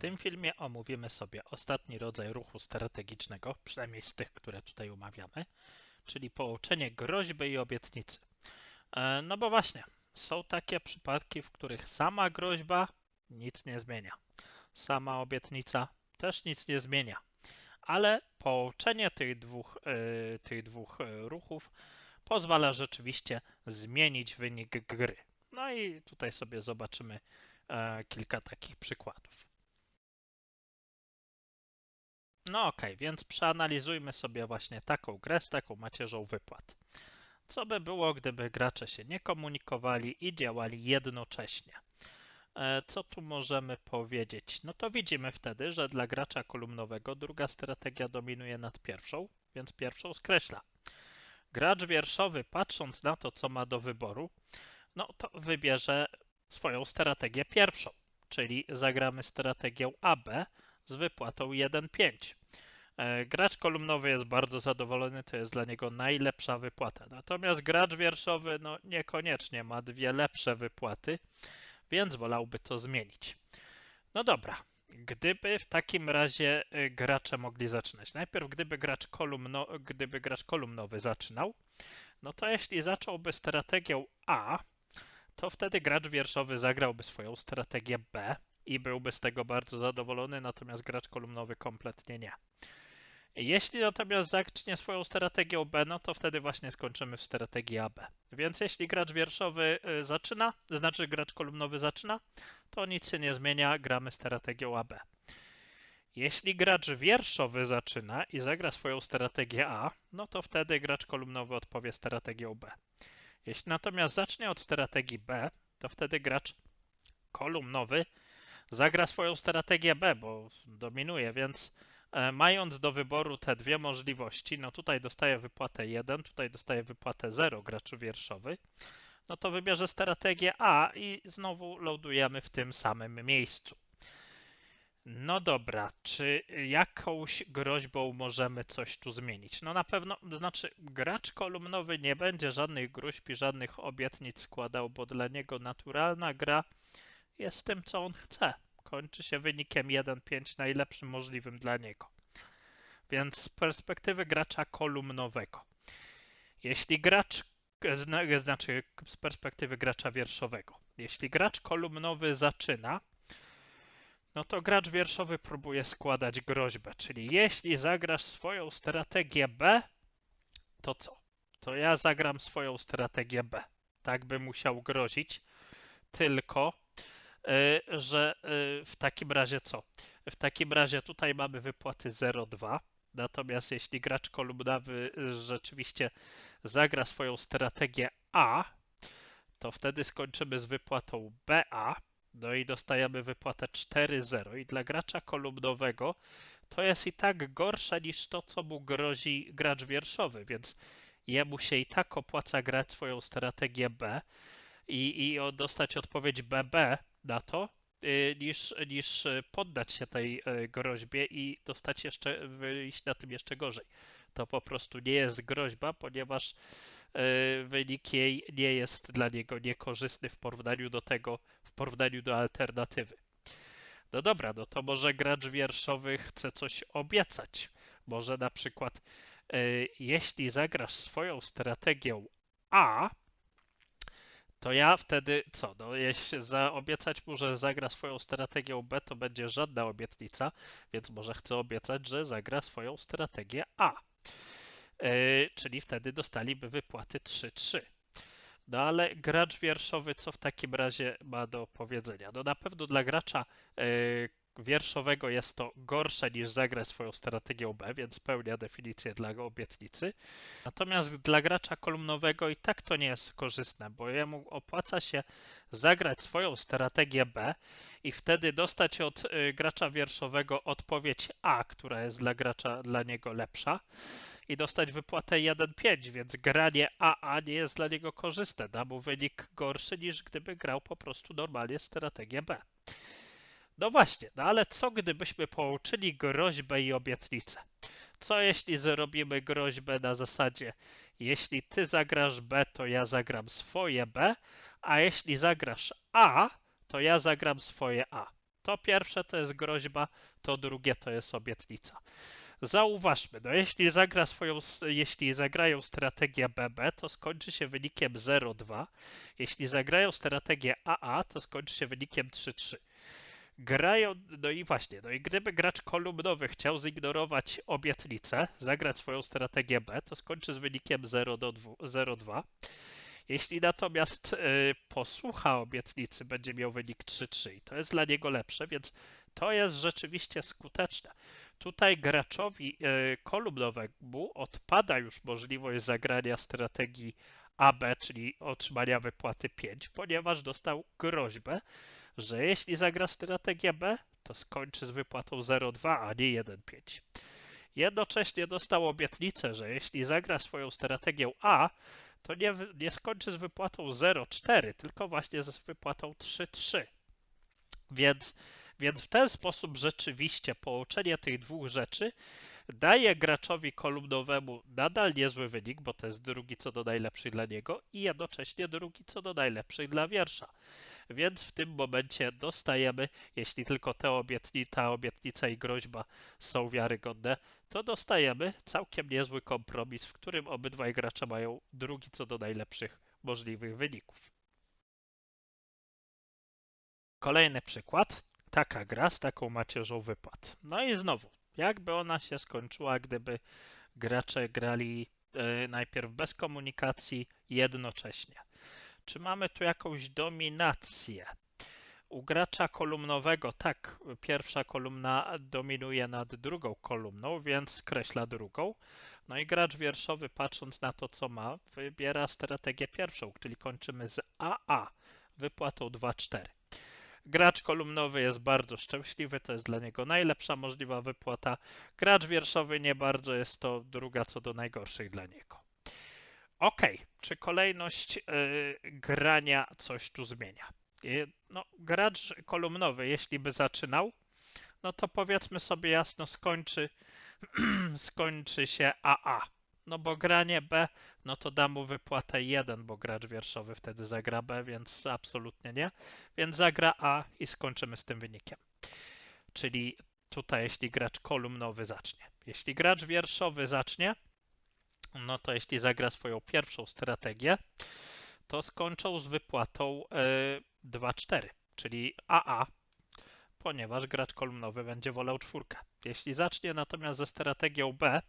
tym filmie omówimy sobie ostatni rodzaj ruchu strategicznego, przynajmniej z tych, które tutaj umawiamy, czyli połączenie groźby i obietnicy. E, No bo właśnie, są takie przypadki, w których sama groźba nic nie zmienia. Sama obietnica też nic nie zmienia. Ale połączenie tych dwóch, e, tych dwóch e, ruchów pozwala rzeczywiście zmienić wynik gry. No i tutaj sobie zobaczymy kilka takich przykładów. No ok, więc przeanalizujmy sobie właśnie taką grę z taką macierzą wypłat. Co by było, gdyby gracze się nie komunikowali i działali jednocześnie? E, Co tu możemy powiedzieć? No to widzimy wtedy, że dla gracza kolumnowego druga strategia dominuje nad pierwszą, więc pierwszą skreśla. Gracz wierszowy, patrząc na to, co ma do wyboru, no to wybierze swoją strategię pierwszą, czyli zagramy strategię AB z wypłatą 1,5. E, Gracz kolumnowy jest bardzo zadowolony, to jest dla niego najlepsza wypłata. Natomiast gracz wierszowy no niekoniecznie ma dwie lepsze wypłaty, więc wolałby to zmienić. No dobra, gdyby w takim razie y, gracze mogli zaczynać. Najpierw gdyby gracz, kolumno, gdyby gracz kolumnowy zaczynał, no to jeśli zacząłby strategię A, to wtedy gracz wierszowy zagrałby swoją strategię B i byłby z tego bardzo zadowolony, natomiast gracz kolumnowy kompletnie nie. Jeśli natomiast zacznie swoją strategią B, no to wtedy właśnie skończymy w strategii AB. Więc jeśli gracz wierszowy y, zaczyna, znaczy gracz kolumnowy zaczyna, to nic się nie zmienia, gramy strategią AB. Jeśli gracz wierszowy zaczyna i zagra swoją strategię A, no to wtedy gracz kolumnowy odpowie strategią B. Jeśli natomiast zacznie od strategii B, to wtedy gracz kolumnowy zagra swoją strategię B, bo dominuje, więc e, mając do wyboru te dwie możliwości, no tutaj dostaje wypłatę 1, tutaj dostaje wypłatę 0 gracz wierszowy, no to wybierze strategię A i znowu loadujemy w tym samym miejscu. No dobra, czy jakąś groźbą możemy coś tu zmienić? No na pewno, znaczy gracz kolumnowy nie będzie żadnych gruźb i żadnych obietnic składał, bo dla niego naturalna gra jest tym, co on chce. Kończy się wynikiem 1-5 najlepszym możliwym dla niego. Więc z perspektywy gracza kolumnowego. Jeśli gracz, zna- znaczy z perspektywy gracza wierszowego. Jeśli gracz kolumnowy zaczyna, no to gracz wierszowy próbuje składać groźbę, czyli jeśli zagrasz swoją strategię B, to co? To ja zagram swoją strategię B. Tak by musiał grozić, tylko że y, w takim razie co? W takim razie tutaj mamy wypłaty 0,2. Natomiast jeśli gracz kolumnowy rzeczywiście zagra swoją strategię A, to wtedy skończymy z wypłatą BA, no i dostajemy wypłatę 4-0 i dla gracza kolumnowego to jest i tak gorsze niż to, co mu grozi gracz wierszowy, więc jemu się i tak opłaca grać swoją strategię B i, i dostać odpowiedź BB na to, y, niż, niż y, poddać się tej y, groźbie i dostać jeszcze, wyjść na tym jeszcze gorzej. To po prostu nie jest groźba, ponieważ wynik jej nie jest dla niego niekorzystny w porównaniu do tego, w porównaniu do alternatywy. No dobra, no to może gracz wierszowy chce coś obiecać. Może na przykład, jeśli zagrasz swoją strategię A, to ja wtedy co? No, jeśli zaobiecać mu, że zagra swoją strategię B, to będzie żadna obietnica, więc może chcę obiecać, że zagra swoją strategię A. Yy, czyli wtedy dostaliby wypłaty 3-3. No ale gracz wierszowy co w takim razie ma do powiedzenia? No na pewno dla gracza yy, wierszowego jest to gorsze niż zagrać swoją strategię B, więc spełnia definicję dla obietnicy. Natomiast dla gracza kolumnowego i tak to nie jest korzystne, bo jemu opłaca się zagrać swoją strategię B i wtedy dostać od y, gracza wierszowego odpowiedź A, która jest dla gracza dla niego lepsza i dostać wypłatę 1-5, więc granie AA nie jest dla niego korzystne. Da mu wynik gorszy niż gdyby grał po prostu normalnie strategię B. No właśnie, no ale co gdybyśmy połączyli groźbę i obietnicę? Co jeśli zrobimy groźbę na zasadzie, jeśli ty zagrasz B, to ja zagram swoje B, a jeśli zagrasz A, to ja zagram swoje A. To pierwsze to jest groźba, to drugie to jest obietnica. Zauważmy, no jeśli, zagra swoją, jeśli zagrają strategię BB, to skończy się wynikiem 0-2. Jeśli zagrają strategię AA, to skończy się wynikiem 3-3 grają, no i właśnie, no i gdyby gracz kolumnowy chciał zignorować obietnicę, zagrać swoją strategię B, to skończy z wynikiem 0-2. Jeśli natomiast y, posłucha obietnicy, będzie miał wynik 3-3 i to jest dla niego lepsze, więc to jest rzeczywiście skuteczne. Tutaj graczowi y, kolumnowemu odpada już możliwość zagrania strategii AB, czyli otrzymania wypłaty 5, ponieważ dostał groźbę, że jeśli zagra strategię B, to skończy z wypłatą 0,2, a nie 1,5. Jednocześnie dostał obietnicę, że jeśli zagra swoją strategię A, to nie, nie skończy z wypłatą 0,4, tylko właśnie z wypłatą 3,3. Więc, więc w ten sposób rzeczywiście połączenie tych dwóch rzeczy daje graczowi kolumnowemu nadal niezły wynik, bo to jest drugi co do najlepszych dla niego i jednocześnie drugi co do najlepszych dla wiersza więc w tym momencie dostajemy, jeśli tylko te obietni, ta obietnica i groźba są wiarygodne, to dostajemy całkiem niezły kompromis, w którym obydwaj gracze mają drugi co do najlepszych możliwych wyników. Kolejny przykład. Taka gra z taką macierzą wypłat. No i znowu, jakby ona się skończyła, gdyby gracze grali e, najpierw bez komunikacji jednocześnie. Czy mamy tu jakąś dominację? U gracza kolumnowego tak, pierwsza kolumna dominuje nad drugą kolumną, więc skreśla drugą. No i gracz wierszowy, patrząc na to, co ma, wybiera strategię pierwszą, czyli kończymy z AA, wypłatą 2-4. Gracz kolumnowy jest bardzo szczęśliwy, to jest dla niego najlepsza możliwa wypłata. Gracz wierszowy nie bardzo, jest to druga co do najgorszych dla niego. Ok, czy kolejność y, grania coś tu zmienia? Y, no, gracz kolumnowy, jeśli by zaczynał, no to powiedzmy sobie jasno, skończy, skończy się AA. No bo granie B, no to da mu wypłatę 1, bo gracz wierszowy wtedy zagra B, więc absolutnie nie. Więc zagra A i skończymy z tym wynikiem. Czyli tutaj, jeśli gracz kolumnowy zacznie. Jeśli gracz wierszowy zacznie, no to jeśli zagra swoją pierwszą strategię, to skończą z wypłatą 2-4, e, czyli AA, ponieważ gracz kolumnowy będzie wolał czwórkę. Jeśli zacznie natomiast ze strategią B,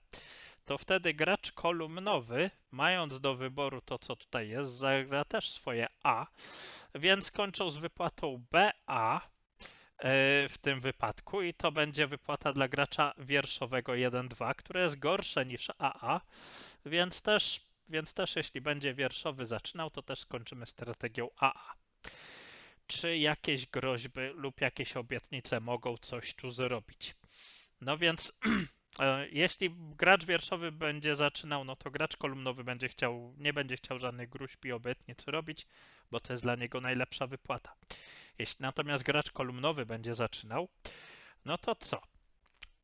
to wtedy gracz kolumnowy, mając do wyboru to, co tutaj jest, zagra też swoje A, więc skończą z wypłatą BA, e, w tym wypadku i to będzie wypłata dla gracza wierszowego 1-2, które jest gorsze niż AA, więc też, więc też jeśli będzie wierszowy zaczynał, to też skończymy strategią AA. Czy jakieś groźby lub jakieś obietnice mogą coś tu zrobić? No więc e, jeśli gracz wierszowy będzie zaczynał, no to gracz kolumnowy będzie chciał, nie będzie chciał żadnych gruźb i obietnic robić, bo to jest dla niego najlepsza wypłata. Jeśli natomiast gracz kolumnowy będzie zaczynał, no to co?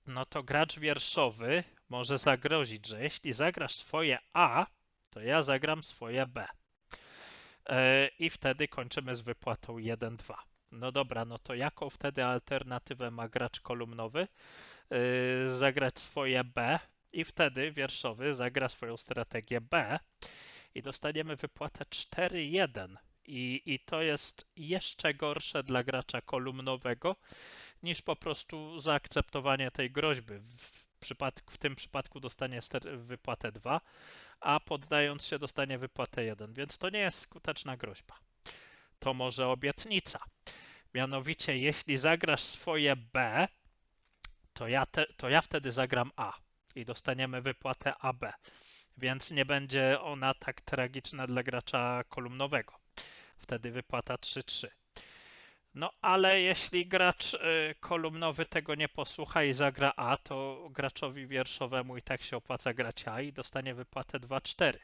No to gracz wierszowy może zagrozić, że jeśli zagrasz swoje A, to ja zagram swoje B. E, I wtedy kończymy z wypłatą 1-2. No dobra, no to jaką wtedy alternatywę ma gracz kolumnowy? E, zagrać swoje B i wtedy wierszowy zagra swoją strategię B i dostaniemy wypłatę 4-1. I, I to jest jeszcze gorsze dla gracza kolumnowego niż po prostu zaakceptowanie tej groźby. W przypadku, w tym przypadku dostanie wypłatę 2, a poddając się dostanie wypłatę 1, więc to nie jest skuteczna groźba. To może obietnica. Mianowicie, jeśli zagrasz swoje B, to ja, te, to ja wtedy zagram A i dostaniemy wypłatę AB, więc nie będzie ona tak tragiczna dla gracza kolumnowego. Wtedy wypłata 3-3. No ale jeśli gracz y, kolumnowy tego nie posłucha i zagra A, to graczowi wierszowemu i tak się opłaca grać A i dostanie wypłatę 2-4.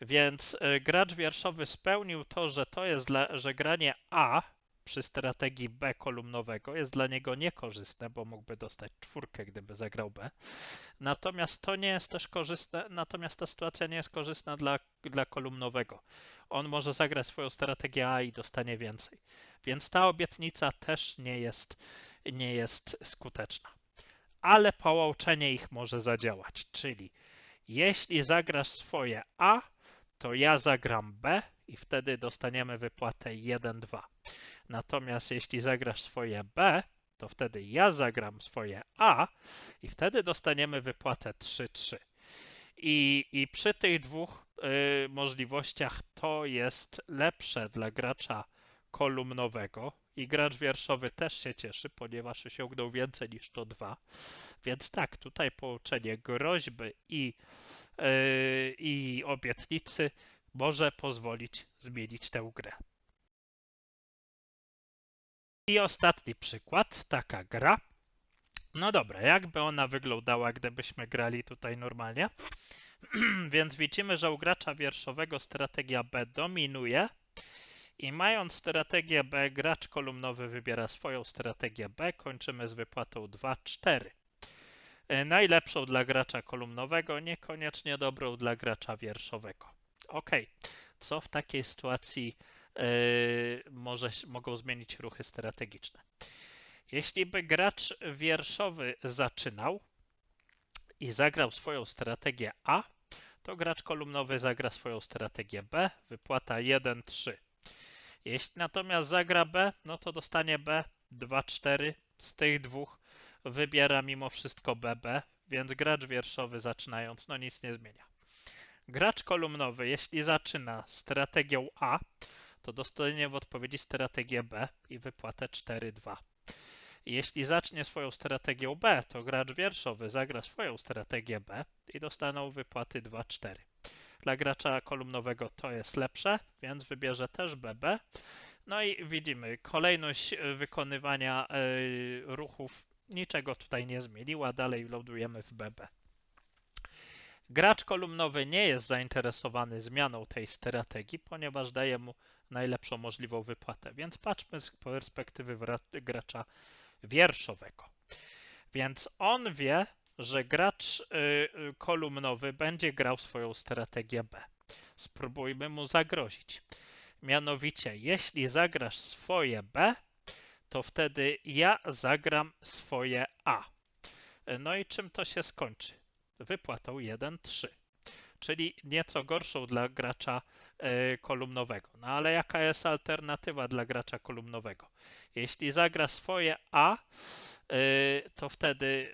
Więc y, gracz wierszowy spełnił to, że to jest dla, że granie A przy strategii B kolumnowego jest dla niego niekorzystne, bo mógłby dostać czwórkę, gdyby zagrał B. Natomiast to nie jest też korzystne, natomiast ta sytuacja nie jest korzystna dla, dla kolumnowego. On może zagrać swoją strategię A i dostanie więcej. Więc ta obietnica też nie jest, nie jest skuteczna. Ale połączenie ich może zadziałać, czyli jeśli zagrasz swoje A, to ja zagram B i wtedy dostaniemy wypłatę 1-2. Natomiast jeśli zagrasz swoje B, to wtedy ja zagram swoje A i wtedy dostaniemy wypłatę 3-3. I, I przy tych dwóch y, możliwościach to jest lepsze dla gracza kolumnowego i gracz wierszowy też się cieszy, ponieważ osiągnął więcej niż to dwa. Więc tak, tutaj połączenie groźby i, yy, i obietnicy może pozwolić zmienić tę grę. I ostatni przykład, taka gra. No dobra, jakby ona wyglądała, gdybyśmy grali tutaj normalnie? Więc widzimy, że u gracza wierszowego strategia B dominuje i mając strategię B, gracz kolumnowy wybiera swoją strategię B. Kończymy z wypłatą 2-4. E, najlepszą dla gracza kolumnowego, niekoniecznie dobrą dla gracza wierszowego. Ok, co w takiej sytuacji yy, może, mogą zmienić ruchy strategiczne? Jeśli by gracz wierszowy zaczynał i zagrał swoją strategię A, to gracz kolumnowy zagra swoją strategię B, wypłata 1-3. Jeśli natomiast zagra B, no to dostanie B 2-4. Z tych dwóch wybiera mimo wszystko BB, więc gracz wierszowy zaczynając, no nic nie zmienia. Gracz kolumnowy, jeśli zaczyna strategią A, to dostanie w odpowiedzi strategię B i wypłatę 4-2. Jeśli zacznie swoją strategią B, to gracz wierszowy zagra swoją strategię B i dostaną wypłaty 2-4. Dla gracza kolumnowego to jest lepsze, więc wybierze też BB. No i widzimy, kolejność wykonywania y, ruchów niczego tutaj nie zmieniła, dalej loadujemy w BB. Gracz kolumnowy nie jest zainteresowany zmianą tej strategii, ponieważ daje mu najlepszą możliwą wypłatę. Więc patrzmy z perspektywy gracza wierszowego. Więc on wie, że gracz y, y, kolumnowy będzie grał swoją strategię B. Spróbujmy mu zagrozić. Mianowicie, jeśli zagrasz swoje B, to wtedy ja zagram swoje A. No i czym to się skończy? Wypłatą 1-3, czyli nieco gorszą dla gracza y, kolumnowego. No ale jaka jest alternatywa dla gracza kolumnowego? Jeśli zagra swoje A, to wtedy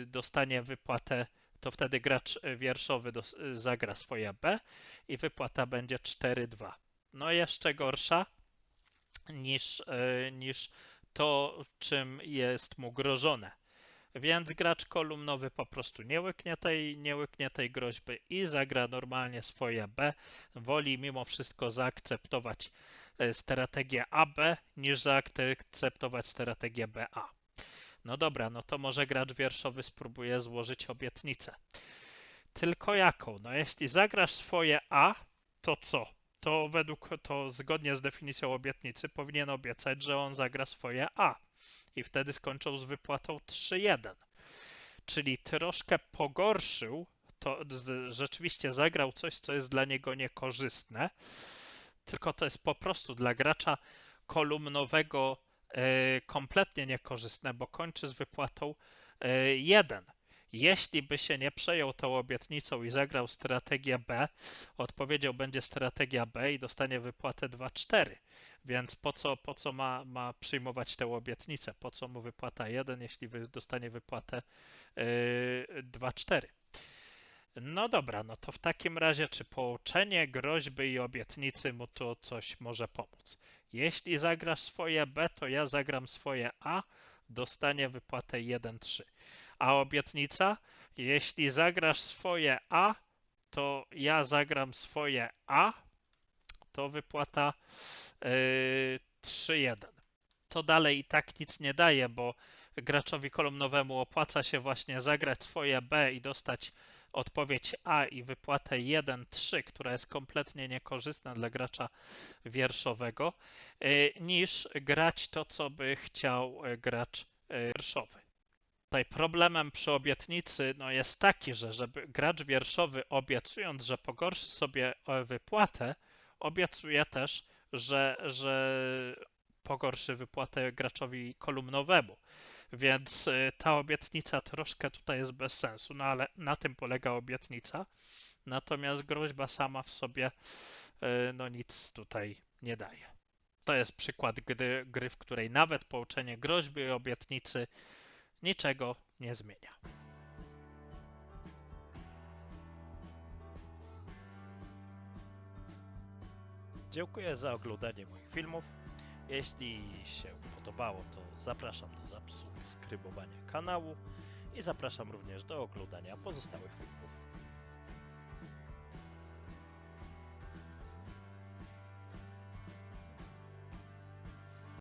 y, dostanie wypłatę, to wtedy gracz wierszowy zagra swoje B i wypłata będzie 4-2. No jeszcze gorsza niż, y, niż to, czym jest mu grożone. Więc gracz kolumnowy po prostu nie łyknie tej, nie łyknie tej groźby i zagra normalnie swoje B. Woli mimo wszystko zaakceptować strategię AB niż zaakceptować strategię BA. No dobra, no to może gracz wierszowy spróbuje złożyć obietnicę. Tylko jaką? No jeśli zagrasz swoje A, to co? To według, to zgodnie z definicją obietnicy powinien obiecać, że on zagra swoje A. I wtedy skończą z wypłatą 3-1. Czyli troszkę pogorszył, to rzeczywiście zagrał coś, co jest dla niego niekorzystne, tylko to jest po prostu dla gracza kolumnowego kompletnie niekorzystne, bo kończy z wypłatą 1. E, Jeśli by się nie przejął tą obietnicą i zagrał strategię B, odpowiedzią będzie strategia B i dostanie wypłatę 2-4. Więc po co, po co ma, ma przyjmować tę obietnicę? Po co mu wypłata 1, jeśli dostanie wypłatę 2-4? E, no dobra, no to w takim razie, czy połączenie groźby i obietnicy mu to coś może pomóc? Jeśli zagrasz swoje B, to ja zagram swoje A, dostanie wypłatę 1-3. A obietnica? Jeśli zagrasz swoje A, to ja zagram swoje A, to wypłata yy, 3-1. To dalej i tak nic nie daje, bo graczowi kolumnowemu opłaca się właśnie zagrać swoje B i dostać odpowiedź A i wypłatę 1-3, która jest kompletnie niekorzystna dla gracza wierszowego, y, niż grać to, co by chciał y, gracz y, wierszowy. Tutaj problemem przy obietnicy no, jest taki, że żeby gracz wierszowy obiecując, że pogorszy sobie e, wypłatę, obiecuje też, że, że pogorszy wypłatę graczowi kolumnowemu. Więc y, ta obietnica troszkę tutaj jest bez sensu, no ale na tym polega obietnica. Natomiast groźba sama w sobie y, no nic tutaj nie daje. To jest przykład gry, gry, w której nawet pouczenie groźby i obietnicy niczego nie zmienia. Dziękuję za oglądanie moich filmów. Jeśli się podobało, to zapraszam do subskrybowania kanału i zapraszam również do oglądania pozostałych filmów